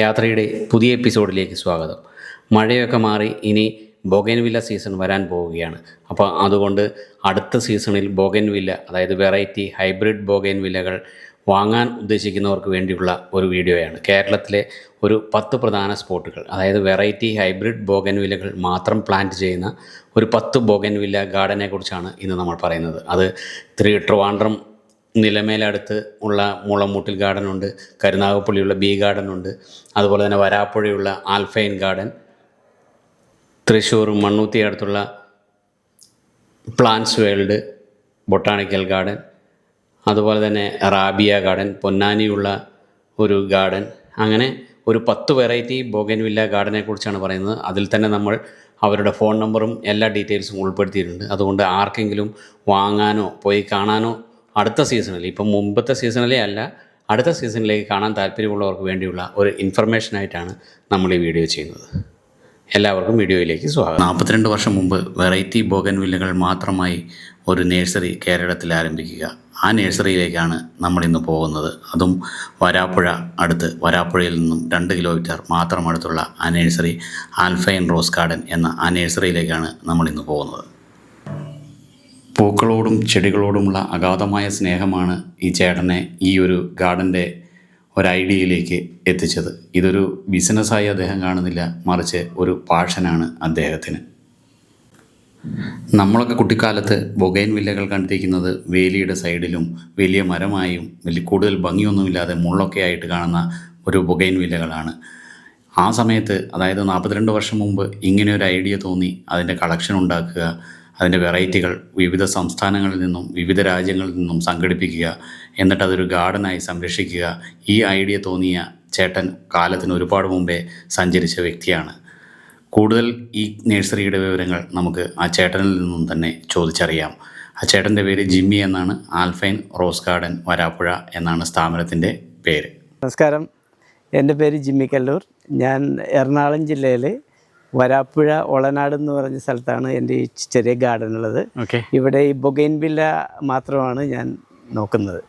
യാത്രയുടെ പുതിയ എപ്പിസോഡിലേക്ക് സ്വാഗതം. മഴയൊക്കെ മാറി ഇനി ബോഗൻവില്ല സീസൺ വരാൻ പോവുകയാണ്. അപ്പോൾ അതുകൊണ്ട് അടുത്ത സീസണിൽ ബോഗൻവില്ല അതായത് വെറൈറ്റി ഹൈബ്രിഡ് ബോഗൻവില്ലകൾ വാങ്ങാൻ ഉദ്ദേശിക്കുന്നവർക്ക് വേണ്ടിയുള്ള ഒരു വീഡിയോയാണ്. കേരളത്തിലെ ഒരു പത്ത് പ്രധാന സ്പോട്ടുകൾ അതായത് വെറൈറ്റി ഹൈബ്രിഡ് ബോഗൻവില്ലകൾ മാത്രം പ്ലാന്റ് ചെയ്യുന്ന ഒരു പത്ത് ബോഗൻവില്ല ഗാർഡനെ കുറിച്ചാണ് ഇന്ന് നമ്മൾ പറയുന്നത്. അത് ത്രീ ട്രിവാൻഡ്രം നിലമേലടുത്ത് ഉള്ള മുളമൂട്ടിൽ ഗാർഡൻ ഉണ്ട് കരുനാഗപ്പള്ളിയുള്ള ബി ഗാർഡൻ ഉണ്ട് അതുപോലെ തന്നെ വരാപ്പുഴയുള്ള ആൽഫൈൻ ഗാർഡൻ തൃശ്ശൂർ മണ്ണൂത്തി അടുത്തുള്ള പ്ലാന്റ്സ് വേൾഡ് ബൊട്ടാണിക്കൽ ഗാർഡൻ അതുപോലെ തന്നെ റാബിയ ഗാർഡൻ പൊന്നാനിയുള്ള ഒരു ഗാർഡൻ. അങ്ങനെ ഒരു പത്ത് വെറൈറ്റി ബോഗൻവില്ല ഗാർഡനെ കുറിച്ചാണ് പറയുന്നത്. അതിൽ തന്നെ നമ്മൾ അവരുടെ ഫോൺ നമ്പറും എല്ലാ ഡീറ്റെയിൽസും ഉൾപ്പെടുത്തിയിട്ടുണ്ട്. അതുകൊണ്ട് ആർക്കെങ്കിലും വാങ്ങാനോ പോയി കാണാനോ അടുത്ത സീസണിൽ ഇപ്പം മുമ്പത്തെ സീസണിലേ അല്ല അടുത്ത സീസണിലേക്ക് കാണാൻ താല്പര്യമുള്ളവർക്ക് വേണ്ടിയുള്ള ഒരു ഇൻഫർമേഷനായിട്ടാണ് നമ്മൾ ഈ വീഡിയോ ചെയ്യുന്നത്. എല്ലാവർക്കും വീഡിയോയിലേക്ക് സ്വാഗതം. നാൽപ്പത്തിരണ്ട് വർഷം മുമ്പ് വെറൈറ്റി ബോഗൻവില്ലകൾ മാത്രമായി ഒരു നേഴ്സറി കേരളത്തിൽ ആരംഭിക്കുക. ആ നേഴ്സറിയിലേക്കാണ് നമ്മൾ ഇന്ന് പോകുന്നത്. അതും വരാപ്പുഴ അടുത്ത് വരാപ്പുഴയിൽ നിന്നും രണ്ട് കിലോമീറ്റർ മാത്രം അടുത്തുള്ള ആ നേഴ്സറി ആൽഫൈൻ റോസ് ഗാർഡൻ എന്ന ആ നേഴ്സറിയിലേക്കാണ് നമ്മൾ ഇന്ന് പോകുന്നത്. പൂക്കളോടും ചെടികളോടുമുള്ള അഗാധമായ സ്നേഹമാണ് ഈ ചേട്ടനെ ഈ ഒരു ഗാർഡന്റെ ഒരു ഐഡിയയിലേക്ക് എത്തിച്ചത്. ഇതൊരു ബിസിനസ്സായി അദ്ദേഹം കാണുന്നില്ല മറിച്ച് ഒരു പാഷനാണ് അദ്ദേഹത്തിന്. നമ്മളൊക്കെ കുട്ടിക്കാലത്ത് ബൊഗൈൻ വില്ലകൾ കണ്ടിരിക്കുന്നത് വേലിയുടെ സൈഡിലും വലിയ മരമായും വലിയ കൂടുതൽ ഭംഗിയൊന്നുമില്ലാതെ മുള്ളൊക്കെ ആയിട്ട് കാണുന്ന ഒരു ബൊഗൈൻ വില്ലകളാണ്. ആ സമയത്ത് അതായത് നാൽപ്പത്തിരണ്ട് വർഷം മുമ്പ് ഇങ്ങനെ ഒരു ഐഡിയ തോന്നി അതിന്റെ കളക്ഷൻ ഉണ്ടാക്കുക അതിന്റെ വെറൈറ്റികൾ വിവിധ സംസ്ഥാനങ്ങളിൽ നിന്നും വിവിധ രാജ്യങ്ങളിൽ നിന്നും സംഘടിപ്പിക്കുക എന്നിട്ട് അതൊരു ഗാർഡനായി സംരക്ഷിക്കുക. ഈ ഐഡിയ തോന്നിയ ചേട്ടൻ കാലത്തിന് ഒരുപാട് മുമ്പേ സഞ്ചരിച്ച വ്യക്തിയാണ്. കൂടുതൽ ഈ നഴ്സറിയുടെ വിവരങ്ങൾ നമുക്ക് ആ ചേട്ടനിൽ നിന്നും തന്നെ ചോദിച്ചറിയാം. ആ ചേട്ടന്റെ പേര് ജിമ്മി എന്നാണ്. ആൽഫൈൻ റോസ് ഗാർഡൻ വരാപ്പുഴ എന്നാണ് സ്ഥാപനത്തിന്റെ പേര്. നമസ്കാരം. എന്റെ പേര് ജിമ്മി കല്ലൂർ. ഞാൻ എറണാകുളം ജില്ലയിൽ വരാപ്പുഴ ഒളനാട് എന്ന് പറഞ്ഞ സ്ഥലത്താണ് എന്റെ ഈ ചെറിയ ഗാർഡൻ ഉള്ളത്. ഇവിടെ ഈ ബൊഗൈൻവില്ല മാത്രമാണ് ഞാൻ നോക്കുന്നത്.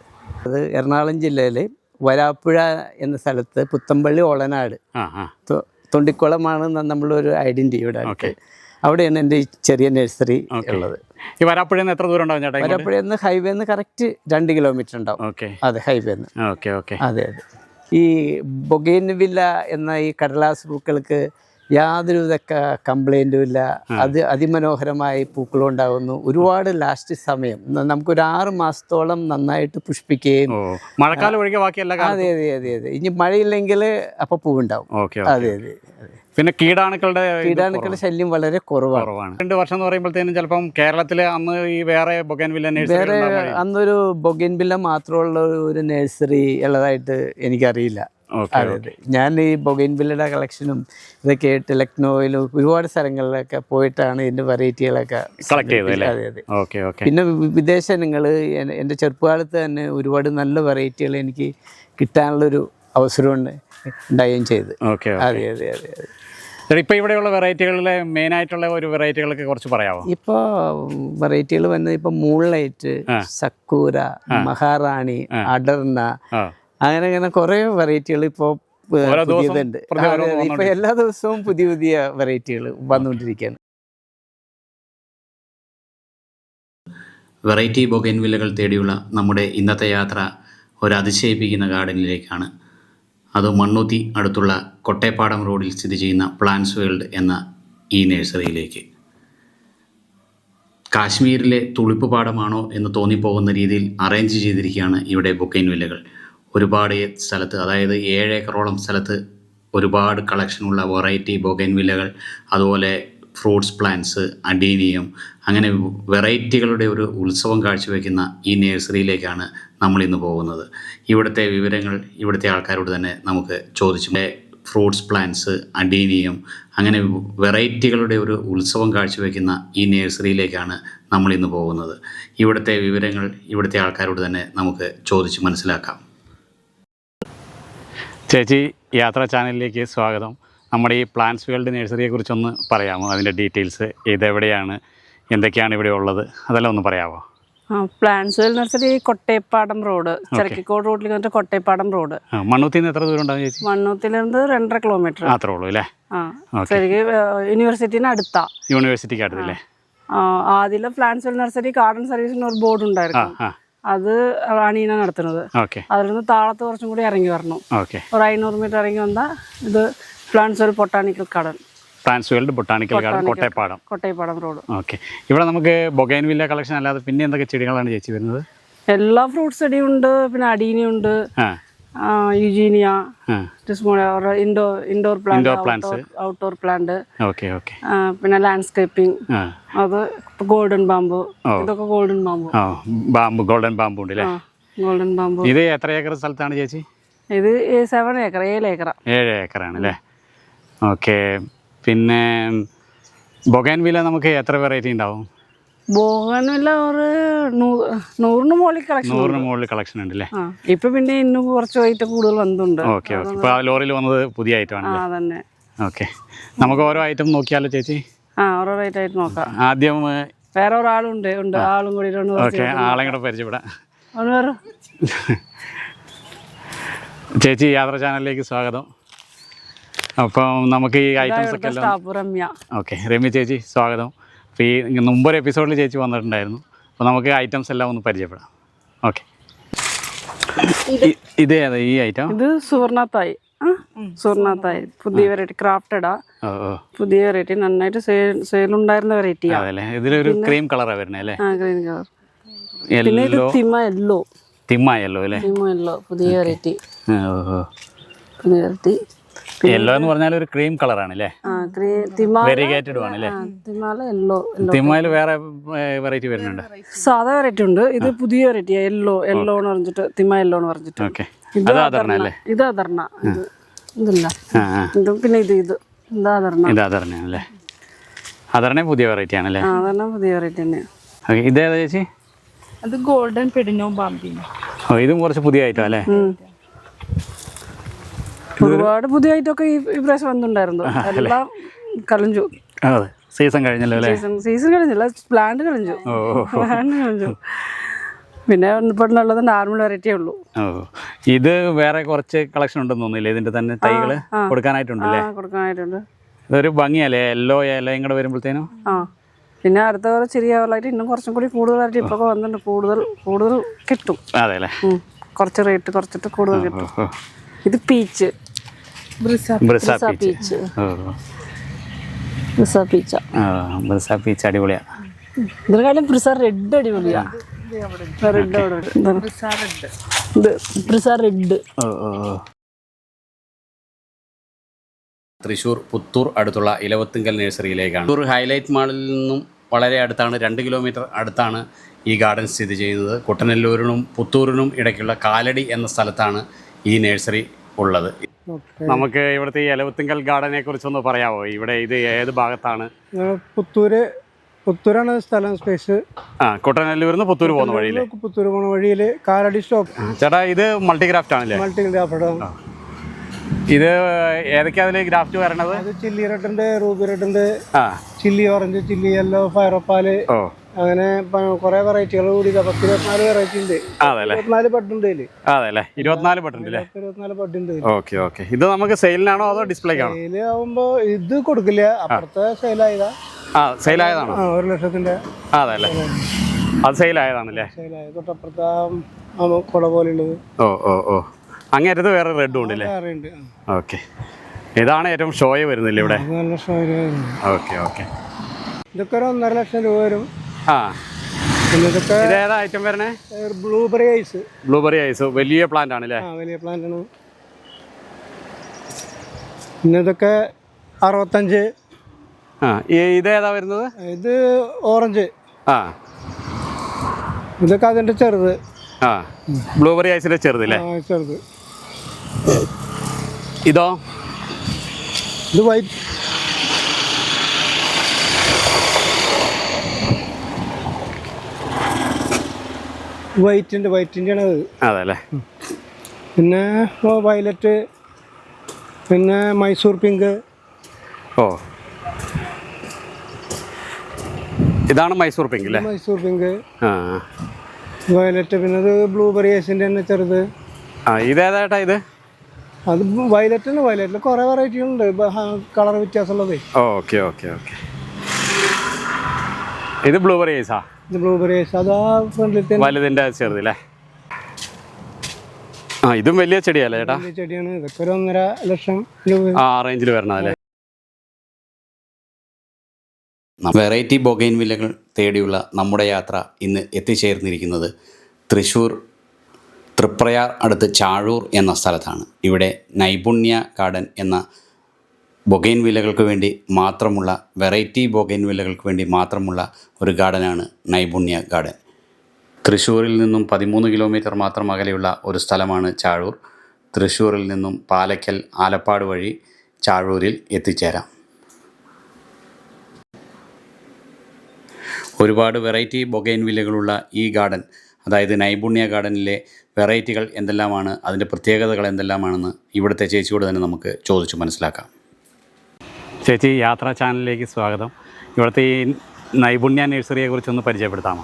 അത് എറണാകുളം ജില്ലയിൽ വരാപ്പുഴ എന്ന സ്ഥലത്ത് പുത്തമ്പള്ളി ഒളനാട് തൊണ്ടിക്കുളമാണ് നമ്മളൊരു ഐഡന്റി ഇവിടെ. അവിടെയാണ് എന്റെ ഈ ചെറിയ നഴ്സറി ഉള്ളത്. ഈ വരാപ്പുഴ എത്ര ദൂരം ഉണ്ടാവും ചേട്ടാ വരാപ്പുഴ നിന്ന് ഹൈവേ നിന്ന് കറക്റ്റ് രണ്ട് കിലോമീറ്റർ ഉണ്ടാവും. ഓക്കെ അതെ ഹൈവേ നിന്ന് ഓക്കെ ഓക്കെ അതെ അതെ. ഈ ബൊഗൈൻവില്ല എന്ന ഈ കടലാസ് പൂക്കൾക്ക് യാതൊരുവിധ കംപ്ലൈന്റും ഇല്ല. അത് അതിമനോഹരമായി പൂക്കളും ഉണ്ടാകുന്നു ഒരുപാട് ലാസ്റ്റ് സമയം. നമുക്കൊരു ആറ് മാസത്തോളം നന്നായിട്ട് പുഷ്പിക്കുകയും മഴക്കാലം ഒഴികെ ബാക്കിയല്ല അതെ അതെ അതെ അതെ. ഇനി മഴയില്ലെങ്കിൽ അപ്പോൾ പൂവുണ്ടാവും. അതെ അതെ പിന്നെ കീടാണുക്കളുടെ കീടാണുക്കളുടെ ശല്യം വളരെ കുറവാണ്. രണ്ട് വർഷം എന്ന് പറയുമ്പോഴത്തേനും ചിലപ്പം കേരളത്തിലെ അന്ന് ഈ വേറെ ബൊഗൻവില്ല വേറെ അന്നൊരു ബൊഗൻവില്ല മാത്രമുള്ള ഒരു നഴ്സറി ഉള്ളതായിട്ട് എനിക്കറിയില്ല. അതെ ഞാൻ ഈ ബൊഗൈൻവില്ലയുടെ കളക്ഷനും ഇതൊക്കെ ആയിട്ട് ലക്നോയിലും ഒരുപാട് സ്ഥലങ്ങളിലൊക്കെ പോയിട്ടാണ് ഇതിന്റെ വെറൈറ്റികളൊക്കെ കളക്ട് ചെയ്തത് അതെ അതെ. പിന്നെ വിദേശ നിങ്ങൾ എന്റെ ചെറുപ്പകാലത്ത് തന്നെ ഒരുപാട് നല്ല വെറൈറ്റികൾ എനിക്ക് കിട്ടാനുള്ളൊരു അവസരം ഉണ്ടായും ഉണ്ടാവുകയും ചെയ്ത് അതെ അതെ അതെ അതെ. ഇപ്പൊ ഇവിടെയുള്ള വെറൈറ്റികളിലെ മെയിൻ ആയിട്ടുള്ള ഒരു വെറൈറ്റികളൊക്കെ കുറച്ച് പറയാമോ ഇപ്പോൾ വെറൈറ്റികൾ വന്നത് ഇപ്പോൾ മൂൺലൈറ്റ്. സക്കൂര മഹാറാണി അടർന്ന അങ്ങനെ അങ്ങനെ കുറേ വെറൈറ്റികൾ ഇപ്പോൾ പുതിയതുണ്ട്. ഇപ്പൊ എല്ലാ ദിവസവും പുതിയ പുതിയ വെറൈറ്റികൾ വന്നുകൊണ്ടിരിക്കുകയാണ് വെറൈറ്റി ബൊഗൻവില്ലകൾ തേടിയുള്ള നമ്മുടെ ഇന്നത്തെ യാത്ര ഒരു അതിശയിപ്പിക്കുന്ന ഗാർഡനിലേക്കാണ്. അത് മണ്ണൂത്തി അടുത്തുള്ള കൊട്ടേപ്പാടം റോഡിൽ സ്ഥിതി ചെയ്യുന്ന പ്ലാൻസ് വേൾഡ് എന്ന ഈ നഴ്സറിയിലേക്ക്. കാശ്മീരിലെ തുളിപ്പ് പാടമാണോ എന്ന് തോന്നിപ്പോകുന്ന രീതിയിൽ അറേഞ്ച് ചെയ്തിരിക്കുകയാണ് ഇവിടെ ബൊക്കൈൻ വില്ലകൾ. ഒരുപാട് സ്ഥലത്ത് അതായത് ഏഴ് ഏക്കറോളം സ്ഥലത്ത് ഒരുപാട് കളക്ഷനുള്ള വെറൈറ്റി ബൊഗൈൻ വില്ലകൾ അതുപോലെ ഫ്രൂട്ട്സ് പ്ലാന്റ്സ് അഡീനിയം അങ്ങനെ വെറൈറ്റികളുടെ ഒരു ഉത്സവം കാഴ്ചവെക്കുന്ന ഈ നേഴ്സറിയിലേക്കാണ് നമ്മൾ ഇന്ന് പോകുന്നത്. ഇവിടുത്തെ വിവരങ്ങൾ ഇവിടുത്തെ ആൾക്കാരോട് തന്നെ നമുക്ക് ചോദിച്ചു. ഫ്രൂട്ട്സ് പ്ലാന്റ്സ് അഡീനിയം അങ്ങനെ വെറൈറ്റികളുടെ ഒരു ഉത്സവം കാഴ്ചവെക്കുന്ന ഈ നേഴ്സറിയിലേക്കാണ് നമ്മൾ ഇന്ന് പോകുന്നത്. ഇവിടുത്തെ വിവരങ്ങൾ ഇവിടുത്തെ ആൾക്കാരോട് തന്നെ നമുക്ക് ചോദിച്ച് മനസ്സിലാക്കാം. ചേച്ചി യാത്രാ ചാനലിലേക്ക് സ്വാഗതം. നമ്മുടെ ഈ പ്ലാന്റ്സ് വേൾഡ് നഴ്സറിയെക്കുറിച്ചൊന്ന് പറയാമോ? അതിന്റെ ഡീറ്റെയിൽസ് ഇതെവിടെയാണ്? എന്തൊക്കെയാണ് ഇവിടെ ഉള്ളത്? അതെല്ലാം ഒന്ന് പറയാമോ? Plants World nursery Kottappadam road. Cherukode റോഡിലേക്ക് വന്നിട്ട് കൊട്ടേപ്പാടം റോഡ്. മണ്ണൂത്തിൽ നിന്ന് എത്ര ദൂരം ചേച്ചി? മണ്ണൂത്തിൽ നിന്ന് രണ്ടര കിലോമീറ്റർ അത്രേ ഉള്ളൂ അല്ലേ? ആ യൂണിവേഴ്സിറ്റിന് അടുത്താ. യൂണിവേഴ്സിറ്റിക്ക് അടുത്തല്ലേ ആദ്യം പ്ലാന്റ്സ് വേൾഡ് നഴ്സറി ഗാർഡൻ സർവീസിന് ഒരു ബോർഡ് ഉണ്ടായിരുന്നു. അത് റാണീന നടത്തുന്നത്. അതിൽ നിന്ന് താഴത്ത് കുറച്ചും കൂടി ഇറങ്ങി വരണം. ഒരു അഞ്ഞൂറ് മീറ്റർ ഇറങ്ങി വന്നാൽ ഇത് പ്ലാൻസ് ബൊട്ടാണിക്കൽ കടൽ plants world botanical garden Kottayappadam. Kottayappadam road. Okay. ഇവിടെ നമുക്ക് ബൊഗൈൻ വില്ല കളക്ഷൻ അല്ലാതെ പിന്നെ എന്തൊക്കെ ചെടികളാണ് ചേച്ചി വരുന്നത്? എല്ലാ ഫ്രൂട്ട്സ് ചെടിയുണ്ട് പിന്നെ അടീനിയുണ്ട് eugenia indoor indoor plant outdoor plant പിന്നെ ലാൻഡ്സ്കേപ്പിംഗ് അത് ഗോൾഡൻ ബാമ്പു ഇതൊക്കെ golden bamboo bamboo golden bamboo ഉണ്ട് ഗോൾഡൻ ബാമ്പു ഇത് എത്ര ഏക്കർ സ്ഥലത്താണ് ചേച്ചി? ഇത് സെവൻ ഏക്കർ ഏഴ് ഏക്കർ ഏഴ് ഏക്കറാണ് അല്ലേ? ഓക്കെ പിന്നെ ബൊഗാൻ വില നമുക്ക് എത്ര വെറൈറ്റി ഉണ്ടാവും? ബോഗനില്ല ഒരു നൂറിന് മുകളിൽ കളക്ഷൻ നൂറിന് മുകളിൽ കളക്ഷൻ ഉണ്ട് അല്ലേ ഇപ്പൊ പിന്നെ ഇന്ന് കുറച്ച് വൈകിട്ട് കൂടുതൽ വന്നിട്ടുണ്ട്. Okay okay. ഇപ്പോൾ ആ ലോറിയിൽ വന്നത് പുതിയ ഐറ്റം ആ തന്നെ ഓക്കെ. നമുക്ക് ഓരോ ഐറ്റം നോക്കിയാലോ ചേച്ചി? ആ ഓരോ ഐറ്റം ആയിട്ട് നോക്കാം. ആദ്യം വേറെ ഒരാളുണ്ട് ഉണ്ട്. ആളും കൂടി ഓക്കെ ആളെ കൂടെ പരിചയപ്പെടാം. ചേച്ചി യാത്ര ചാനലിലേക്ക് സ്വാഗതം. അപ്പം നമുക്ക് ഈ ഐറ്റംസ് ഒക്കെ ഓക്കെ രമ്യ ചേച്ചി സ്വാഗതം. അപ്പോൾ ഈ മുമ്പൊരു എപ്പിസോഡിൽ ചേച്ചി വന്നിട്ടുണ്ടായിരുന്നു. അപ്പോൾ നമുക്ക് ഐറ്റംസ് എല്ലാം ഒന്ന് പരിചയപ്പെടാം. ഓക്കെ. ഇതേ അതെ ഈ ഐറ്റം? ഇത് സുവർണത്തായി. ആ സുവർണത്തായി. പുതിയ വെറൈറ്റി ക്രാഫ്റ്റഡാ പുതിയ വെറൈറ്റി നന്നായിട്ട് സെയിൽ സെയിലുണ്ടായിരുന്ന വെറൈറ്റി ഇതിലൊരു ക്രീം കളറാണ് വരുന്നത് അല്ലേ? ആ ഗ്രീൻ കളർ പിന്നെ ഇത് യെല്ലോ തിമ യെല്ലോ അല്ലേ? തിമ യെല്ലോ പുതിയ വെറൈറ്റി പുതിയ വെറൈറ്റി യെല്ലോ എന്ന് പറഞ്ഞാൽ ഒരു ക്രീം കളറാണ് അല്ലേ ആ തിമ വെരിഗേറ്റഡ് ആണ് അല്ലേ തിമാല യെല്ലോ തിമ്മയിൽ വേറെ വെറൈറ്റി വരുന്നുണ്ട്? സാധാ വെറൈറ്റി ഉണ്ട്. ഇത് പുതിയ വെറൈറ്റി യെല്ലോ യെല്ലോ എന്ന് പറഞ്ഞിട്ട് തിമ യെല്ലോ എന്ന് പറഞ്ഞിട്ട്. ഓക്കെ ഇത് അതറിഞ്ഞ അല്ലേ? ഇത് അതർണ ഇത് ഇതില്ല ഇത് പിന്നെ ഇത് ഇത്. ഇത് അതർണ ഇത് അതറിഞ്ഞ അല്ലേ പുതിയ വെറൈറ്റി ആണല്ലേ ആ അതന്നെ പുതിയ വെറൈറ്റി തന്നെ. ഓക്കെ ഇതേതാ ചേച്ചി? അത് ഗോൾഡൻ പെഡിനോ ബാമ്പിനോ ഓ ഇതും കുറച്ച് പുതിയ ഐറ്റം അല്ലേ ഒരുപാട് പുതിയ ഐറ്റമൊക്കെ ഈ പ്രാവശ്യം വന്നിട്ടുണ്ടായിരുന്നു. എല്ലാം കളഞ്ഞു അതെ. സീസൺ കഴിഞ്ഞല്ലോ അല്ലേ? സീസൺ കഴിഞ്ഞില്ല പ്ലാന്റ് ഓ, പ്ലാന്റ് കളഞ്ഞു പിന്നെ ഇപ്പോഴുള്ളത് നോർമൽ വെറൈറ്റിയേ ഉള്ളൂ. ഇത് വേറെ കുറച്ച് കളക്ഷൻ ഉണ്ടെന്ന് തോന്നുന്നില്ലേ? ഇതിന്റെ തന്നെ തൈകൾ കൊടുക്കാനായിട്ടുണ്ടല്ലേ കൊടുക്കാനായിട്ടുണ്ട് ഇതൊരു ഭംഗിയല്ലേ? യെല്ലോ ഇലയും കൂടെ വരുമ്പോഴത്തേനും? പിന്നെ അടുത്ത പോലെ ചെറിയ വെള്ളമായിട്ട് ഇന്നും കുറച്ചും കൂടി കൂടുതലായിട്ട് ഇപ്പൊ വന്നിട്ടുണ്ട്. കൂടുതൽ കൂടുതൽ കിട്ടും. അതെ അല്ലേ? കുറച്ച് റേറ്റ് കുറച്ചിട്ട് കൂടുതൽ കിട്ടും. ഇത് പീച്ച് ബ്രിസ ബ്രിസ ഇതിനെക്കാളും ബ്രിസ റെഡ് റെഡ്. ഇത് ബ്രിസ റെഡ് തൃശ്ശൂർ പുത്തൂർ അടുത്തുള്ള ഇലവത്തുങ്കൽ നഴ്സറിയിലേക്കാണ്. പുത്തൂർ ഹൈലൈറ്റ് മാളിൽ നിന്നും വളരെ അടുത്താണ് രണ്ട് കിലോമീറ്റർ അടുത്താണ് ഈ ഗാർഡൻ സ്ഥിതി ചെയ്യുന്നത്. കുട്ടനെല്ലൂരിനും പുത്തൂരിനും ഇടയ്ക്കുള്ള കാലടി എന്ന സ്ഥലത്താണ് ഈ നഴ്സറി ഉള്ളത്. നമുക്ക് ഇവിടുത്തെ ഈ എലവത്തിങ്കൽ ഗാർഡനെ കുറിച്ചൊന്ന് പറയാമോ ഇവിടെ ഇത് ഏത് ഭാഗത്താണ്? പുത്തൂര് പുത്തൂരാണ് സ്ഥലം സ്പേസ് ആ കുട്ടനെല്ലൂരിൽ നിന്ന് പുത്തൂർ പോകുന്ന വഴിയിൽ പുത്തൂര് പോകുന്ന വഴിയിൽ കാലടി സ്റ്റോപ്പ്. ചേട്ടാ ഇത് മൾട്ടിഗ്രാഫ്റ്റ് ആണല്ലേ? മൾട്ടി ഗ്രാഫ്റ്റഡ് ഇത് ഏതൊക്കെയാ അതിൽ ഗ്രാഫ്റ്റ് വരണത്? ചില്ലി റെഡ് ഉണ്ട് റൂബി റെഡ് ഉണ്ട് chilli orange chilli yellow fire opal ഓ. അങ്ങനെ കുറെ വെറൈറ്റികൾ കൂടി. പത്ത് ഇരുപത്തിനാല് വെറൈറ്റി ഉണ്ട്. ഇരുപത്തിനാല് ബഡ് ഉണ്ട് അല്ലേ ഇരുപത്തിനാല് പത്ത് ഇരുപത്തിനാല് ഉണ്ട് ഓക്കെ ഓക്കെ. ഇത് നമുക്ക് സെയിലിനാണോ അതോ ഡിസ്പ്ലേക്കാണോ സെയിൽ ആവുമ്പോ ഇത് കൊടുക്കില്ല. അപ്പുറത്തെ സെയിലായതാ ആ സെയിലായതാണോ ആ ഒരു ലക്ഷത്തിന്റെ ആ അതെ സെയിലായതാണല്ലേ തൊട്ടപ്പുറത്തെ കുട പോലെ ഉള്ളത്. ഓ ഓ ഓ. അങ്ങേറ്റത്ത് വേറെ റെഡും ഉണ്ടല്ലേ. ഓക്കെ. ഇതാണ് ഏറ്റവും ഷോയെ വരുന്നില്ല ഇവിടെ? Okay okay. ഇതൊക്കെ ഒരു ഒന്നര ലക്ഷം രൂപ വരും. ആ ഇതൊക്കെ ഐറ്റം വരണേ ബ്ലൂബെറി ഐസ് ബ്ലൂബെറി ഐസ് വലിയ പ്ലാന്റ് ആണല്ലേ ആ വലിയ പ്ലാന്റ് ആണ്. പിന്നെ ഇതൊക്കെ അറുപത്തഞ്ച്. ആ ഈ- ഇത് വരുന്നത്? ഇത് ഓറഞ്ച് ആ. ഇതൊക്കെ അതിന്റെ ചെറുത്. ആ ബ്ലൂബെറി ഐസിന്റെ ചെറുതല്ലേ ആ ചെറുത്. ഇതോ? ഇത് വൈറ്റ് വൈറ്റിന്റെ വൈറ്റിന്റെ ആണ് അത് അതെ അല്ലേ പിന്നെ വയലറ്റ് പിന്നെ മൈസൂർ പിങ്ക്. ഓ. ഇതാണ് മൈസൂർ പിങ്ക് അല്ലേ മൈസൂർ പിങ്ക്. ആ. വയലറ്റ് പിന്നെ അത് ബ്ലൂബെറി ഐസിന്റെ തന്നെ ചെറുത്. ആ ഇതേതായിട്ടാ ഇത്? അത് വയലറ്റ് തന്നെ വയലറ്റിൽ കുറേ ഉണ്ട് കളർ വ്യത്യാസമുള്ളത്. Okay okay okay. ഇത് ബ്ലൂബെറി ഐസാ ഇത് ബ്ലൂബെറി ഐസ് അതാ ആ ഫ്രണ്ടിൽ വലുതിന്റെ ചെറുതില്ലേ ആ ഇതും വലിയ ചെടിയല്ലേ ചേട്ടാ? വലിയ ചെടിയാണ്. ഇതൊക്കെ ഒരു ഒന്നര ലക്ഷം രൂപ. ആ റേഞ്ചിൽ വരണതല്ലേ വെറൈറ്റി ബൊഗൈൻ വില്ലകൾ തേടിയുള്ള നമ്മുടെ യാത്ര ഇന്ന് എത്തിച്ചേർന്നിരിക്കുന്നത് തൃശ്ശൂർ തൃപ്രയാർ അടുത്ത് ചാഴൂർ എന്ന സ്ഥലത്താണ്. ഇവിടെ നൈപുണ്യ ഗാർഡൻ എന്ന ബൊഗൈൻ വില്ലകൾക്ക് വേണ്ടി മാത്രമുള്ള വെറൈറ്റി ബൊഗൈൻ വില്ലകൾക്ക് വേണ്ടി മാത്രമുള്ള ഒരു ഗാർഡനാണ് നൈപുണ്യ ഗാർഡൻ. തൃശ്ശൂരിൽ നിന്നും പതിമൂന്ന് കിലോമീറ്റർ മാത്രം അകലെയുള്ള ഒരു സ്ഥലമാണ് ചാഴൂർ. തൃശ്ശൂരിൽ നിന്നും പാലക്കൽ ആലപ്പാട് വഴി ചാഴൂരിൽ എത്തിച്ചേരാം. ഒരുപാട് വെറൈറ്റി ബൊഗൈൻ വില്ലകളുള്ള ഈ ഗാർഡൻ അതായത് നൈപുണ്യ ഗാർഡനിലെ വെറൈറ്റികൾ എന്തെല്ലാമാണ് അതിന്റെ പ്രത്യേകതകൾ എന്തെല്ലാമാണെന്ന് ഇവിടുത്തെ ചേച്ചിയോട് തന്നെ നമുക്ക് ചോദിച്ചു മനസ്സിലാക്കാം. ചേച്ചി യാത്രാ ചാനലിലേക്ക് സ്വാഗതം. ഇവിടുത്തെ ഈ നൈപുണ്യ നഴ്സറിയെ കുറിച്ചൊന്ന് പരിചയപ്പെടുത്താമോ?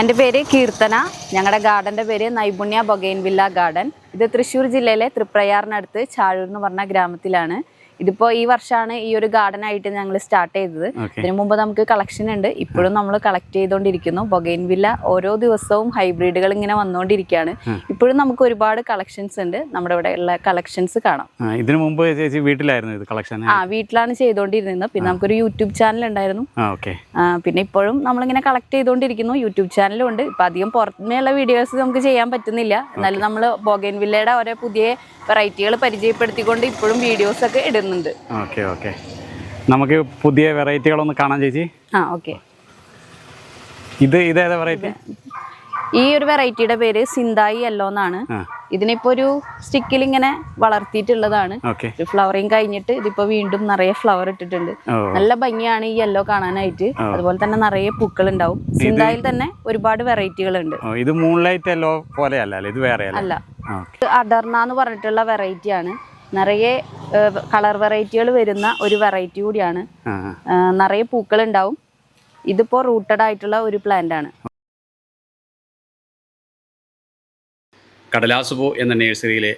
എന്റെ പേര് കീർത്തന. ഞങ്ങളുടെ ഗാർഡന്റെ പേര് നൈപുണ്യ ബൊഗൈൻവില്ല ഗാർഡൻ. ഇത് തൃശ്ശൂർ ജില്ലയിലെ തൃപ്രയാറിനടുത്ത് ചാഴൂർ എന്ന് പറഞ്ഞ ഗ്രാമത്തിലാണ്. ഇതിപ്പോൾ ഈ വർഷമാണ് ഈ ഒരു ഗാർഡൻ ആയിട്ട് ഞങ്ങൾ സ്റ്റാർട്ട് ചെയ്തത്. ഇതിനു മുമ്പ് നമുക്ക് കളക്ഷൻ ഉണ്ട്. ഇപ്പോഴും നമ്മൾ കളക്ട് ചെയ്തുകൊണ്ടിരിക്കുന്നു ബൊഗൈൻവില്ല ഓരോ ദിവസവും ഹൈബ്രിഡുകൾ ഇങ്ങനെ വന്നുകൊണ്ടിരിക്കുകയാണ് ഇപ്പോഴും നമുക്ക് ഒരുപാട് കളക്ഷൻസ് ഉണ്ട്. നമ്മുടെ ഇവിടെ ഉള്ള കളക്ഷൻസ് കാണാം. ഇതിനു മുമ്പ് ചേച്ചി വീട്ടിലായിരുന്നു ഇത് കളക്ഷൻ ആ വീട്ടിലാണ് ചെയ്തുകൊണ്ടിരുന്നത് പിന്നെ നമുക്കൊരു യൂട്യൂബ് ചാനൽ ഉണ്ടായിരുന്നു. പിന്നെ ഇപ്പോഴും നമ്മളിങ്ങനെ കളക്ട് ചെയ്തുകൊണ്ടിരിക്കുന്നു യൂട്യൂബ് ചാനലും ഉണ്ട്. ഇപ്പൊ അധികം പുറമേയുള്ള വീഡിയോസ് നമുക്ക് ചെയ്യാൻ പറ്റുന്നില്ല. എന്നാലും നമ്മൾ ബൊഗൈൻ വില്ലയുടെ ഓരോ പുതിയ വെറൈറ്റികൾ പരിചയപ്പെടുത്തിക്കൊണ്ട് ഇപ്പോഴും വീഡിയോസൊക്കെ ഇടുന്നുണ്ട് ഓക്കെ ഓക്കെ. നമുക്ക് പുതിയ വെറൈറ്റികളൊന്ന് കാണാൻ ചേച്ചി. ആ ഓക്കെ. ഇത് ഇതേതാ വെറൈറ്റി? ഈ ഒരു വെറൈറ്റിയുടെ പേര് സിന്തായി യെല്ലോ എന്നാണ്. ഇതിനിപ്പോ ഒരു സ്റ്റിക്കിൽ ഇങ്ങനെ വളർത്തിയിട്ടുള്ളതാണ്. ഫ്ലവറിങ് കഴിഞ്ഞിട്ട് ഇതിപ്പോ വീണ്ടും നിറയെ ഫ്ലവർ ഇട്ടിട്ടുണ്ട്. നല്ല ഭംഗിയാണ് ഈ യെല്ലോ കാണാനായിട്ട്. അതുപോലെ തന്നെ നിറയെ പൂക്കൾ ഉണ്ടാവും സിന്തായിൽ തന്നെ ഒരുപാട് വെറൈറ്റികൾ ഉണ്ട് ഇത് മൂൺലൈറ്റ് പോലെയല്ല അല്ലേ? ഇത് വേറെ അല്ല. അടർന്ന എന്ന് പറഞ്ഞിട്ടുള്ള വെറൈറ്റി ആണ് നിറയെ കളർ വെറൈറ്റികൾ വരുന്ന ഒരു വെറൈറ്റി കൂടിയാണ്. നിറയെ പൂക്കൾ ഉണ്ടാവും ഇതിപ്പോ റൂട്ടഡ് ആയിട്ടുള്ള ഒരു പ്ലാന്റ് ആണ്. കടലാസുപൂ എന്ന നഴ്സറിയിലെ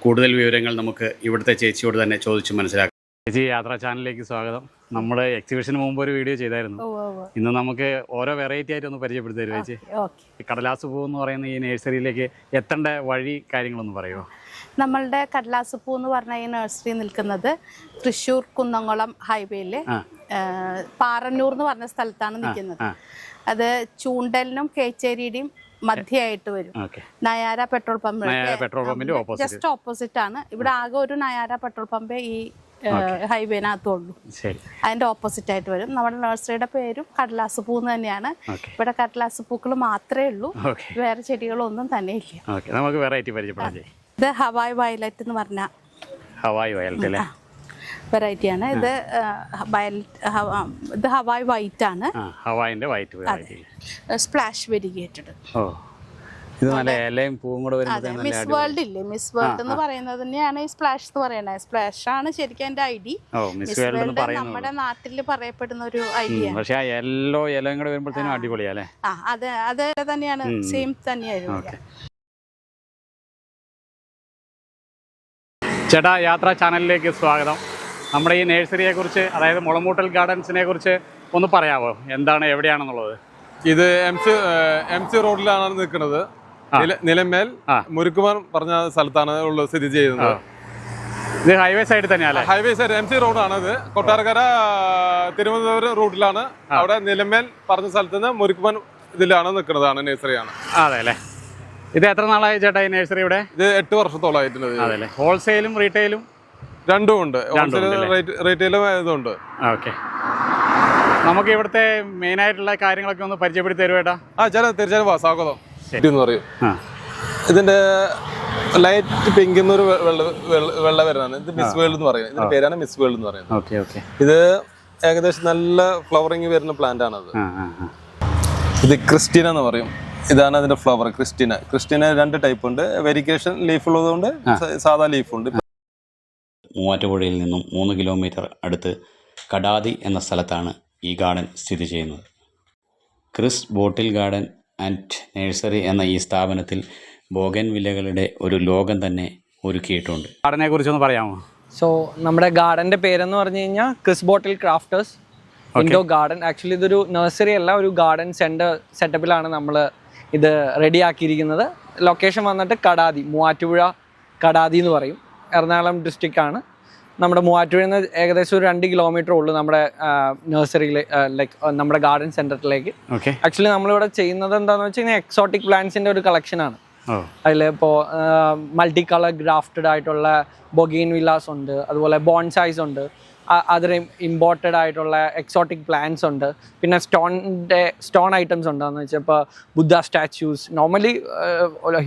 കൂടുതൽ വിവരങ്ങൾ നമുക്ക് ഇവിടുത്തെ ചേച്ചിയോട് തന്നെ ചോദിച്ചു മനസ്സിലാക്കാം. ചേച്ചി യാത്രാ ചാനലിലേക്ക് സ്വാഗതം. നമ്മൾ എക്സിബിഷന് മുമ്പ് ഒരു വീഡിയോ ചെയ്തായിരുന്നു. ഇന്ന് നമുക്ക് ഓരോ വെറൈറ്റി ആയിട്ട് ഒന്ന് പരിചയപ്പെടുത്തി തരുമോ ചേച്ചി കടലാസ് പൂ എന്ന് പറയുന്ന ഈ നഴ്സറിയിലേക്ക് എത്തേണ്ട വഴി കാര്യങ്ങളൊന്ന് പറയുമോ? നമ്മളുടെ കടലാസുപ്പൂ എന്ന് പറഞ്ഞ ഈ നഴ്സറി നിൽക്കുന്നത് തൃശ്ശൂർ കുന്നംകുളം ഹൈവേയിൽ പാറന്നൂർ എന്ന് പറഞ്ഞ സ്ഥലത്താണ് നിൽക്കുന്നത്. അത് ചൂണ്ടലിനും കേച്ചേരിയുടെയും മധ്യയായിട്ട് വരും. Nayara petrol pump. Just opposite ആണ്. ഇവിടെ ആകെ ഒരു നയാര പെട്രോൾ പമ്പ് ഈ ഹൈവേനകത്തുള്ളൂ അതിന്റെ ഓപ്പോസിറ്റ് ആയിട്ട് വരും. നമ്മുടെ നഴ്സറിയുടെ പേരും കടലാസ് പൂ എന്ന് തന്നെയാണ്. ഇവിടെ കടലാസ് പൂക്കൾ മാത്രമേ ഉള്ളൂ. വേറെ ചെടികളൊന്നും തന്നെ ഇല്ല നമുക്ക് വെറൈറ്റി പരിചയപ്പെടാം. ഇത് ഹവായ് വയലറ്റ് എന്ന് പറഞ്ഞ ഹവായ് വയലറ്റ് അല്ലേ? വെറൈറ്റി ആണ് ഇത് ഇത് ഹവായ് വൈറ്റ് ആണ്. ഹവായിന്റെ വൈറ്റ് വെറൈറ്റി സ്പ്ലാഷ് വെരിഗേറ്റഡ്. ഓ ഇത് നല്ല ഇലയും പൂവും കൂടെ വരുന്നത് മിസ് വേൾഡ് ഇല്ലേ? മിസ് വേൾഡ് എന്ന് പറയുന്നത് തന്നെയാണ് ഈ സ്പ്ലാഷ് എന്ന് പറയുന്നത് സ്പ്ലാഷ് ആണ് ശരിക്കും എന്റെ ഐ ഡി. മിസ് വേൾഡ് നമ്മുടെ നാട്ടിൽ പറയപ്പെടുന്ന ഒരു ഐഡിയ പക്ഷെ ആ യെല്ലോ ഇലയും കൂടെ വരുമ്പോഴത്തേനും അടിപൊളിയാ അല്ലേ? ആ അത് അത് തന്നെയാണ് സെയിം തന്നെയായിരുന്നു ചേട്ടാ യാത്രാ ചാനലിലേക്ക് സ്വാഗതം. നമ്മുടെ ഈ നഴ്സറിയെ കുറിച്ച് അതായത് മുളമൂട്ടൽ ഗാർഡൻസിനെ കുറിച്ച് ഒന്ന് പറയാമോ എന്താണ് എവിടെയാണെന്നുള്ളത്? ഇത് എം സി എം സി റോഡിലാണ് നിൽക്കുന്നത്. നിലമേൽ മുരുക്കുമാർ പറഞ്ഞ സ്ഥലത്താണ് ഉള്ളത് സ്ഥിതി ചെയ്യുന്നത്. ഇത് ഹൈവേ സൈഡിൽ തന്നെയാണ് ഹൈവേ സൈഡ് എം സി റോഡാണ് ഇത്. കൊട്ടാരക്കര തിരുവനന്തപുരം റൂട്ടിലാണ് അവിടെ നിലമേൽ പറഞ്ഞ സ്ഥലത്ത് നിന്ന് മുരുക്കുമാൻ ഇതിലാണ് നിൽക്കുന്നതാണ് നേഴ്സറിയാണ്. അതെ അല്ലേ? ഇത് എത്ര നാളായി ചേട്ടാ ഈ നഴ്സറി ഇവിടെ? ഇത് എട്ട് വർഷത്തോളമായിട്ടുണ്ട് അതെ ഹോൾസെയിലും റീറ്റെയിലും രണ്ടും ഉണ്ട്? റീറ്റെയിലും ഇതുണ്ട്. ഓക്കെ നമുക്ക് ഇവിടുത്തെ മെയിൻ ആയിട്ടുള്ള കാര്യങ്ങളൊക്കെ ഒന്ന് പരിചയപ്പെടുത്തി തരുമോ ചേട്ടാ ആ ചേട്ടാ തീർച്ചയായും വാ സ്വാഗതം. എന്ന് പറയും. ഇതിന്റെ ലൈറ്റ് പിങ്ക് എന്നൊരു വെള്ള വെള്ള- വരുന്നതാണ്. ഇത് മിസ് വേൾഡ് എന്ന് പറയുന്നത്. ഇതിന്റെ പേരാണ് മിസ് വേൾഡ് എന്ന് പറയുന്നത്. ഓക്കെ ഓക്കെ ഇത് ഏകദേശം നല്ല ഫ്ലവറിങ് വരുന്ന പ്ലാന്റ് ആണത്. ഇത് ക്രിസ്റ്റീന എന്ന് പറയും. ഇതാണ് അതിന്റെ ഫ്ലവർ ക്രിസ്റ്റീന ക്രിസ്റ്റീന രണ്ട് ടൈപ്പ് ഉണ്ട്. വെരിക്കേഷൻ ലീഫ് ഉള്ളതുകൊണ്ട് സാധാ ലീഫ് ഉണ്ട്. മൂവാറ്റുപുഴയിൽ നിന്നും മൂന്ന് കിലോമീറ്റർ അടുത്ത് കടാതി എന്ന സ്ഥലത്താണ് ഈ ഗാർഡൻ സ്ഥിതി ചെയ്യുന്നത്. Chris bottle garden and nursery എന്ന ഈ സ്ഥാപനത്തിൽ ബോഗൻ വില്ലകളുടെ ഒരു ലോകം തന്നെ ഒരുക്കിയിട്ടുണ്ട്. ഗാർഡനെ കുറിച്ചൊന്ന് പറയാമോ? സോ നമ്മുടെ ഗാർഡന്റെ പേരെന്ന് പറഞ്ഞു കഴിഞ്ഞാൽ Chris bottle crafters indo garden actually ഇതൊരു നഴ്സറി അല്ല ഒരു ഗാർഡൻ സെന്റർ സെറ്റപ്പിലാണ് നമ്മൾ ഇത് റെഡിയാക്കിയിരിക്കുന്നത്. ലൊക്കേഷൻ വന്നിട്ട് കടാതി മൂവാറ്റുപുഴ കടാതി എന്ന് പറയും. എറണാകുളം ഡിസ്ട്രിക്റ്റ് ആണ്. നമ്മുടെ മൂവാറ്റുപുഴയിൽ നിന്ന് ഏകദേശം ഒരു രണ്ട് കിലോമീറ്റർ ഉള്ളൂ നമ്മുടെ നഴ്സറിയിൽ ലൈക്ക് നമ്മുടെ ഗാർഡൻ സെന്ററിലേക്ക് ഓക്കെ ആക്ച്വലി നമ്മളിവിടെ ചെയ്യുന്നത് എന്താണെന്ന് വെച്ച് കഴിഞ്ഞാൽ എക്സോട്ടിക് പ്ലാന്റ്സിന്റെ ഒരു കളക്ഷനാണ് ഇപ്പോൾ മൾട്ടി കളർ ഗ്രാഫ്റ്റഡ് ആയിട്ടുള്ള ബൊഗീൻ വില്ലാസ് ഉണ്ട് അതുപോലെ ബോൺസൈസ് ഉണ്ട്. അതിൽ ഇമ്പോർട്ടഡ് ആയിട്ടുള്ള എക്സോട്ടിക് പ്ലാന്റ്സ് ഉണ്ട്. പിന്നെ സ്റ്റോണിന്റെ സ്റ്റോൺ ഐറ്റംസ് ഉണ്ട് എന്ന് വെച്ചാൽ ഇപ്പോൾ Buddha statues normally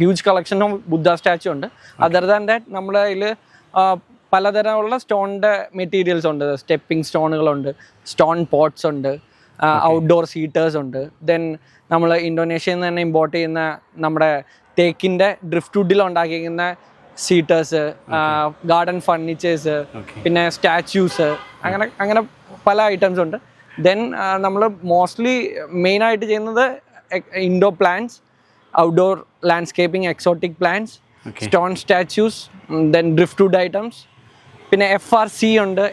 huge collection of Buddha statue ഉണ്ട്. അതർ ദാൻ ദാറ്റ് നമ്മുടെ അതിൽ പലതരമുള്ള സ്റ്റോണിന്റെ മെറ്റീരിയൽസ് ഉണ്ട്. സ്റ്റെപ്പിംഗ് സ്റ്റോണുകളുണ്ട് സ്റ്റോൺ പോട്ട്സ് ഉണ്ട് ഔട്ട്ഡോർ സീറ്റേഴ്സ് ഉണ്ട്. ദെൻ നമ്മൾ ഇന്തോനേഷ്യയിൽ നിന്ന് തന്നെ ഇമ്പോർട്ട് ചെയ്യുന്ന നമ്മുടെ തേക്കിന്റെ ഡ്രിഫ്റ്റ് വുഡിൽ ഉണ്ടാക്കിയിരിക്കുന്ന സീറ്റേഴ്സ് ഗാർഡൻ ഫർണിച്ചേഴ്സ് പിന്നെ സ്റ്റാച്യൂസ് അങ്ങനെ അങ്ങനെ പല ഐറ്റംസ് ഉണ്ട്. ദെൻ നമ്മൾ മോസ്റ്റ്ലി മെയിൻ ആയിട്ട് ചെയ്യുന്നത് indoor plants outdoor landscaping exotic plants stone statues then drift wood items പിന്നെ എഫ് ആർ സി ഉണ്ട്.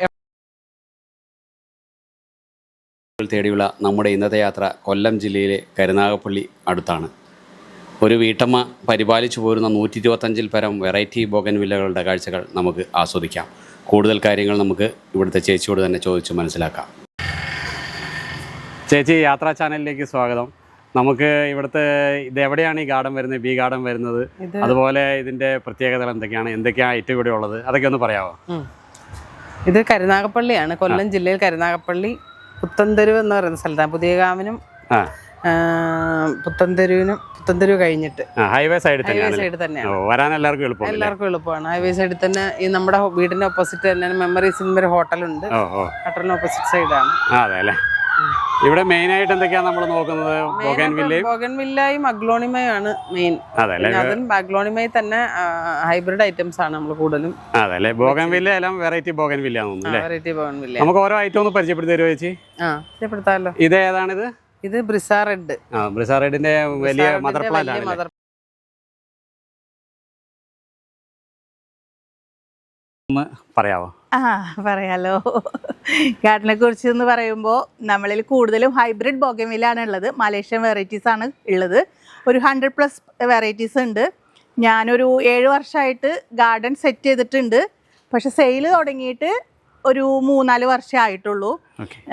തേടിയുള്ള നമ്മുടെ ഇന്നത്തെ യാത്ര കൊല്ലം ജില്ലയിലെ കരുനാഗപ്പള്ളി അടുത്താണ്. ഒരു വീട്ടമ്മ പരിപാലിച്ചു പോരുന്ന നൂറ്റി ഇരുപത്തഞ്ചിൽ പരം വെറൈറ്റി ബോഗൻ വില്ലകളുടെ കാഴ്ചകൾ നമുക്ക് ആസ്വദിക്കാം. കൂടുതൽ കാര്യങ്ങൾ നമുക്ക് ഇവിടുത്തെ ചേച്ചിയോട് തന്നെ ചോദിച്ച് മനസ്സിലാക്കാം. ചേച്ചി യാത്രാ ചാനലിലേക്ക് സ്വാഗതം. നമുക്ക് ഇവിടുത്തെ ഇത് എവിടെയാണ് ഈ ഗാർഡൻ വരുന്നത് ബി ഗാർഡൻ വരുന്നത്? അതുപോലെ ഇതിന്റെ പ്രത്യേകതകൾ എന്തൊക്കെയാണ് എന്തൊക്കെയാണ് ഏറ്റവും ഇവിടെ ഉള്ളത്? അതൊക്കെ ഒന്ന് പറയാമോ ഇത് കരുനാഗപ്പള്ളിയാണ്. കൊല്ലം ജില്ലയിൽ കരുനാഗപ്പള്ളി പുത്തൻതെരുവ് എന്ന് പറയുന്ന സ്ഥലത്താണ്. പുതിയ കാവിനും ആ പുത്തൻതെരുവിനും പുത്തൻതെരുവ് കഴിഞ്ഞിട്ട്. ഹൈവേ സൈഡിൽ ഹൈവേ തന്നെയാണ് സൈഡ് വരാൻ എല്ലാവർക്കും എളുപ്പമാണ് എല്ലാവർക്കും എളുപ്പമാണ്. ഹൈവേ സൈഡിൽ തന്നെ ഈ നമ്മുടെ വീടിന്റെ ഓപ്പോസിറ്റ് തന്നെ മെമ്മറി സിനിമ ഹോട്ടലുണ്ട് ഹോട്ടലിന് ഓപ്പോസിറ്റ് സൈഡാണ് അതെ അല്ലേ? ഇവിടെ മെയിൻ ആയിട്ട് എന്തൊക്കെയാണ് നമ്മൾ നോക്കുന്നത്? ബോഗൻ ബോഗൻവില്ലയും അഗ്ലോണിമയാണ് മെയിൻ അതെ അഗ്ലോണിമയിൽ തന്നെ ഹൈബ്രിഡ് ഐറ്റംസ് ആണ് നമ്മൾ കൂടുതലും. അതെ ബോഗൻവില്ല ബോഗൻ എല്ലാം വെറൈറ്റി ബോഗൻവില്ല വെറൈറ്റി ബോഗൻവില്ല നമുക്ക് ഓരോ ഐറ്റം ഒന്ന് പരിചയപ്പെടുത്തി തരുമോ ചേച്ചി? ആ പരിചയപ്പെടുത്താമല്ലോ. ഇത് ഏതാണിത്? ഇത് ബ്രിസാ റെഡ് ആ ബ്രിസാറൈഡിന്റെ വലിയ മദർ പ്ലാന്റ് ആണ് പറയാവോ? ആ പറയാലോ. ഗാർഡനെ കുറിച്ച് എന്ന് പറയുമ്പോൾ നമ്മളിൽ കൂടുതലും ഹൈബ്രിഡ് ബോഗമിലാണ് ഉള്ളത് മലേഷ്യൻ വെറൈറ്റീസ് ആണ് ഉള്ളത്. ഒരു ഹൺഡ്രഡ് പ്ലസ് വെറൈറ്റീസ് ഉണ്ട്. ഞാനൊരു ഏഴ് വർഷമായിട്ട് ഗാർഡൻ സെറ്റ് ചെയ്തിട്ടുണ്ട്. പക്ഷെ സെയിൽ തുടങ്ങിയിട്ട് ഒരു മൂന്നാൽ വർഷമേ ആയിട്ടുള്ളൂ.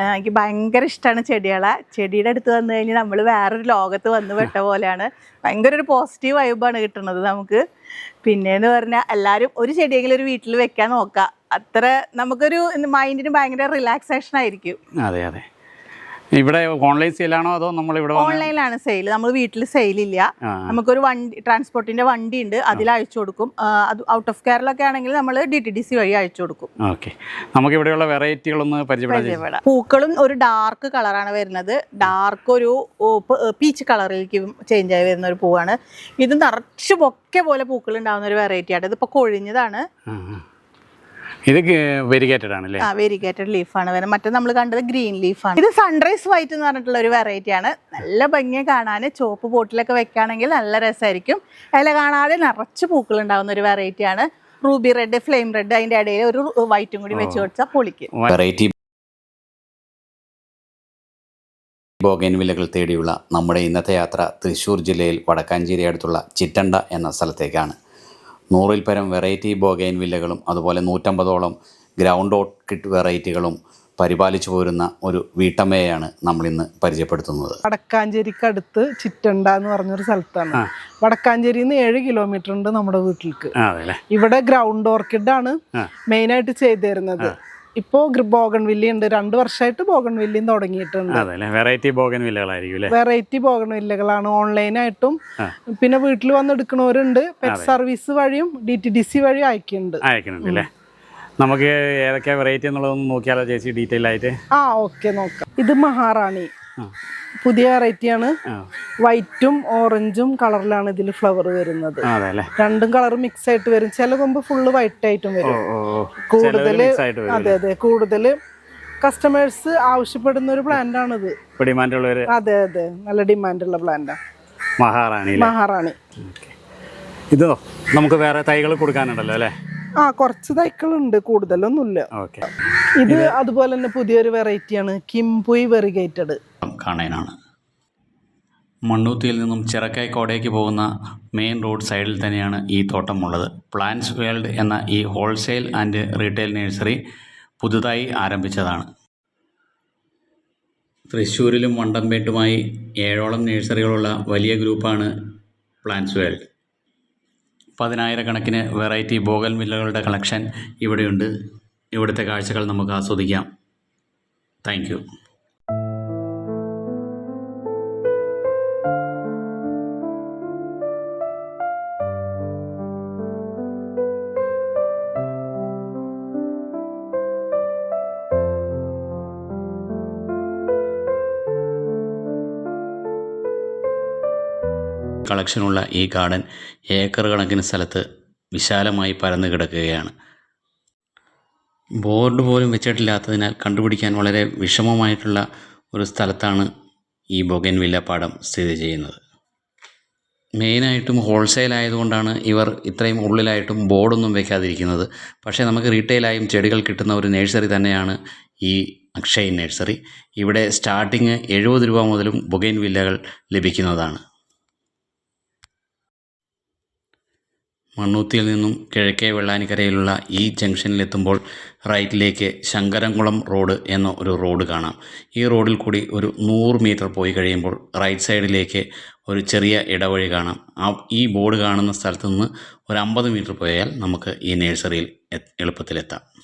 എനിക്ക് ഭയങ്കര ഇഷ്ടമാണ് ചെടികളെ. ചെടിയുടെ അടുത്ത് വന്നു കഴിഞ്ഞാൽ നമ്മൾ വേറൊരു ലോകത്ത് വന്നു പെട്ട പോലെയാണ്. ഭയങ്കര ഒരു പോസിറ്റീവ് വൈബാണ് കിട്ടുന്നത് നമുക്ക്. പിന്നെയെന്ന് പറഞ്ഞാൽ എല്ലാവരും ഒരു ചെടിയെങ്കിലും ഒരു വീട്ടിൽ വെക്കാൻ നോക്കുക അത്ര നമുക്കൊരു മൈൻഡിന് ഭയങ്കര റിലാക്സേഷൻ ആയിരിക്കും. അതെ അതെ. ഇവിടെ ഓൺലൈൻ സെയിലാണോ അതോ നമ്മൾ ഇവിടെ ഓൺലൈനിലാണ് സെയിൽ നമ്മൾ വീട്ടിൽ സെയിൽ ഇല്ല. നമുക്കൊരു വണ്ടി ട്രാൻസ്പോർട്ടിന്റെ വണ്ടി ഉണ്ട്. അതിൽ അയച്ചു കൊടുക്കും. അത് ഔട്ട് ഓഫ് കേരള ഒക്കെ ആണെങ്കിൽ നമ്മൾ ഡി ടി ഡി സി വഴി അയച്ചു കൊടുക്കും. ഓക്കെ നമുക്ക് ഇവിടെയുള്ള വെറൈറ്റികളൊന്ന് പരിചയപ്പെടാം. പൂക്കളും ഒരു ഡാർക്ക് കളറാണ് വരുന്നത്. ഡാർക്ക് ഒരു പീച്ച് കളറിലേക്ക് ചേഞ്ച് ആയി വരുന്ന ഒരു പൂവാണ്. ഇത് നിറച്ച് പൊക്കെ പോലെ പൂക്കൾ ഉണ്ടാകുന്ന ഒരു വെറൈറ്റി ആണ്. ഇതിപ്പോൾ കൊഴിഞ്ഞതാണ്. ഇത് വെരിഗേറ്റഡ് ആണല്ലേ? ആ വെരിഗേറ്റഡ് ലീഫാണ് വരുന്നത്. മറ്റേ നമ്മൾ കണ്ടത് ഗ്രീൻ ലീഫാണ് ഇത് സൺറൈസ് വൈറ്റ് എന്ന് പറഞ്ഞിട്ടുള്ള ഒരു വെറൈറ്റി ആണ്. നല്ല ഭംഗി കാണാൻ. ചോപ്പ് ബോട്ടിലൊക്കെ വെക്കുകയാണെങ്കിൽ നല്ല രസമായിരിക്കും. ഇല കാണാതെ നിറച്ച് പൂക്കൾ ഉണ്ടാകുന്ന ഒരു വെറൈറ്റി ആണ്. റൂബി റെഡ് ഫ്ലെയിം റെഡ് അതിന്റെ ഇടയിൽ ഒരു വൈറ്റും കൂടി വെച്ച് കൊടുത്താൽ പൊളിക്കും. വെറൈറ്റി ബോഗൻവില്ലകൾ തേടിയുള്ള നമ്മുടെ ഇന്നത്തെ യാത്ര തൃശ്ശൂർ ജില്ലയിൽ വടക്കാഞ്ചേരി അടുത്തുള്ള ചിറ്റണ്ട എന്ന സ്ഥലത്തേക്കാണ്. നൂറിൽ പരം വെറൈറ്റി ബോഗൻവില്ലകളും അതുപോലെ നൂറ്റമ്പതോളം ഗ്രൗണ്ട് ഓർക്കിഡ് വെറൈറ്റികളും പരിപാലിച്ചു പോരുന്ന ഒരു വീട്ടമ്മയെയാണ് നമ്മളിന്ന് പരിചയപ്പെടുത്തുന്നത്. വടക്കാഞ്ചേരിക്കടുത്ത് ചിറ്റണ്ട എന്ന് പറഞ്ഞൊരു സ്ഥലത്താണ്. വടക്കാഞ്ചേരി നിന്ന് ഏഴ് കിലോമീറ്റർ ഉണ്ട് നമ്മുടെ വീട്ടിലേക്ക് ഇവിടെ ഗ്രൗണ്ട് ഓർക്കിഡ് ആണ് ആ. മെയിൻ ആയിട്ട് ചെയ്തു തരുന്നത് ഇപ്പോ ബോഗൺ വില്ലി ഉണ്ട് രണ്ടു വർഷമായിട്ട് ബോഗൺ വില്ലിയും തുടങ്ങിയിട്ടുണ്ട്. വെറൈറ്റി ബോഗൻ വില്ലകളായിരിക്കും വെറൈറ്റി ബോഗൺ വില്ലകളാണ് ഓൺലൈനായിട്ടും. പിന്നെ വീട്ടിൽ വന്ന് എടുക്കുന്നവരുണ്ട് പെറ്റ് സർവീസ് വഴിയും ഡി ടി ഡി സി വഴി അയക്കുന്നുണ്ട്. അയക്കുന്നുണ്ട് അല്ലേ? നമുക്ക് ഏതൊക്കെ വെറൈറ്റി എന്നുള്ളതൊന്ന് നോക്കിയാലോ ചേച്ചി ഡീറ്റെയിൽ ആയിട്ട്? ആ ഓക്കെ നോക്കാം. ഇത് മഹാറാണി. പുതിയ വെറൈറ്റി ആണ്. വൈറ്റും ഓറഞ്ചും കളറിലാണ് ഇതിൽ ഫ്ലവർ വരുന്നത്. രണ്ടും കളർ മിക്സ് ആയിട്ട് വരും. ചില കൊമ്പ് ഫുള്ള് വൈറ്റ് ആയിട്ടും വരും. വരും അതെ അതെ. കൂടുതൽ കസ്റ്റമേഴ്സ് ആവശ്യപ്പെടുന്ന ഒരു പ്ലാന്റ് ആണ് ഇത് അതെ അതെ. നല്ല ഡിമാൻഡ് ഉള്ള പ്ലാന്റാ മഹാറാണി മഹാറാണി. ഇതോ നമുക്ക് വേറെ തൈകൾ കൊടുക്കാനുണ്ടല്ലോ അല്ലേ? ആ കുറച്ച് തൈക്കളുണ്ട് കൂടുതലൊന്നുമില്ല. ഇത് അതുപോലെ തന്നെ പുതിയൊരു വെറൈറ്റിയാണ് കിംപുയ് വെറിഗേറ്റഡ് കാണാനാണ്. മണ്ണൂത്തിയിൽ നിന്നും ചിറക്കായ്ക്കോടേക്ക് പോകുന്ന മെയിൻ റോഡ് സൈഡിൽ തന്നെയാണ് ഈ തോട്ടം ഉള്ളത് പ്ലാന്റ്സ് വേൾഡ് എന്ന ഈ ഹോൾസെയിൽ ആൻഡ് റീറ്റെയിൽ നഴ്സറി പുതുതായി ആരംഭിച്ചതാണ്. തൃശ്ശൂരിലും വണ്ടമ്പേട്ടുമായി ഏഴോളം നഴ്സറികളുള്ള വലിയ ഗ്രൂപ്പാണ് പ്ലാന്റ്സ് വേൾഡ് പതിനായിരക്കണക്കിന് വെറൈറ്റി ബോഗൽ മില്ലുകളുടെ കളക്ഷൻ ഇവിടെയുണ്ട്. ഇവിടുത്തെ കാഴ്ചകൾ നമുക്ക് ആസ്വദിക്കാം. താങ്ക് കളക്ഷനുള്ള ഈ ഗാർഡൻ ഏക്കർ കണക്കിന് സ്ഥലത്ത് വിശാലമായി പരന്നു കിടക്കുകയാണ്. ബോർഡ് പോലും വെച്ചിട്ടില്ലാത്തതിനാൽ കണ്ടുപിടിക്കാൻ വളരെ വിഷമമായിട്ടുള്ള ഒരു സ്ഥലത്താണ് ഈ ബൊഗൻ പാടം സ്ഥിതി ചെയ്യുന്നത്. മെയിനായിട്ടും ഹോൾസെയിൽ ആയതുകൊണ്ടാണ് ഇവർ ഇത്രയും ഉള്ളിലായിട്ടും ബോർഡൊന്നും വെക്കാതിരിക്കുന്നത്. പക്ഷേ നമുക്ക് റീറ്റെയിലായും ചെടികൾ കിട്ടുന്ന ഒരു നഴ്സറി തന്നെയാണ് ഈ അക്ഷയ് നഴ്സറി. ഇവിടെ സ്റ്റാർട്ടിങ് എഴുപത് രൂപ മുതലും ബൊഗൈൻ വില്ലകൾ ലഭിക്കുന്നതാണ്. മണ്ണൂത്തിയിൽ നിന്നും കിഴക്കേ വെള്ളാനിക്കരയിലുള്ള ഈ ജംഗ്ഷനിലെത്തുമ്പോൾ റൈറ്റിലേക്ക് ശങ്കരംകുളം റോഡ് എന്ന ഒരു റോഡ് കാണാം. ഈ റോഡിൽ കൂടി ഒരു നൂറ് മീറ്റർ പോയി കഴിയുമ്പോൾ റൈറ്റ് സൈഡിലേക്ക് ഒരു ചെറിയ ഇടവഴി കാണാം. ആ ഈ ബോർഡ് കാണുന്ന സ്ഥലത്ത് നിന്ന് ഒരു അമ്പത് മീറ്റർ പോയാൽ നമുക്ക് ഈ നഴ്സറിയിൽ എളുപ്പത്തിലെത്താം.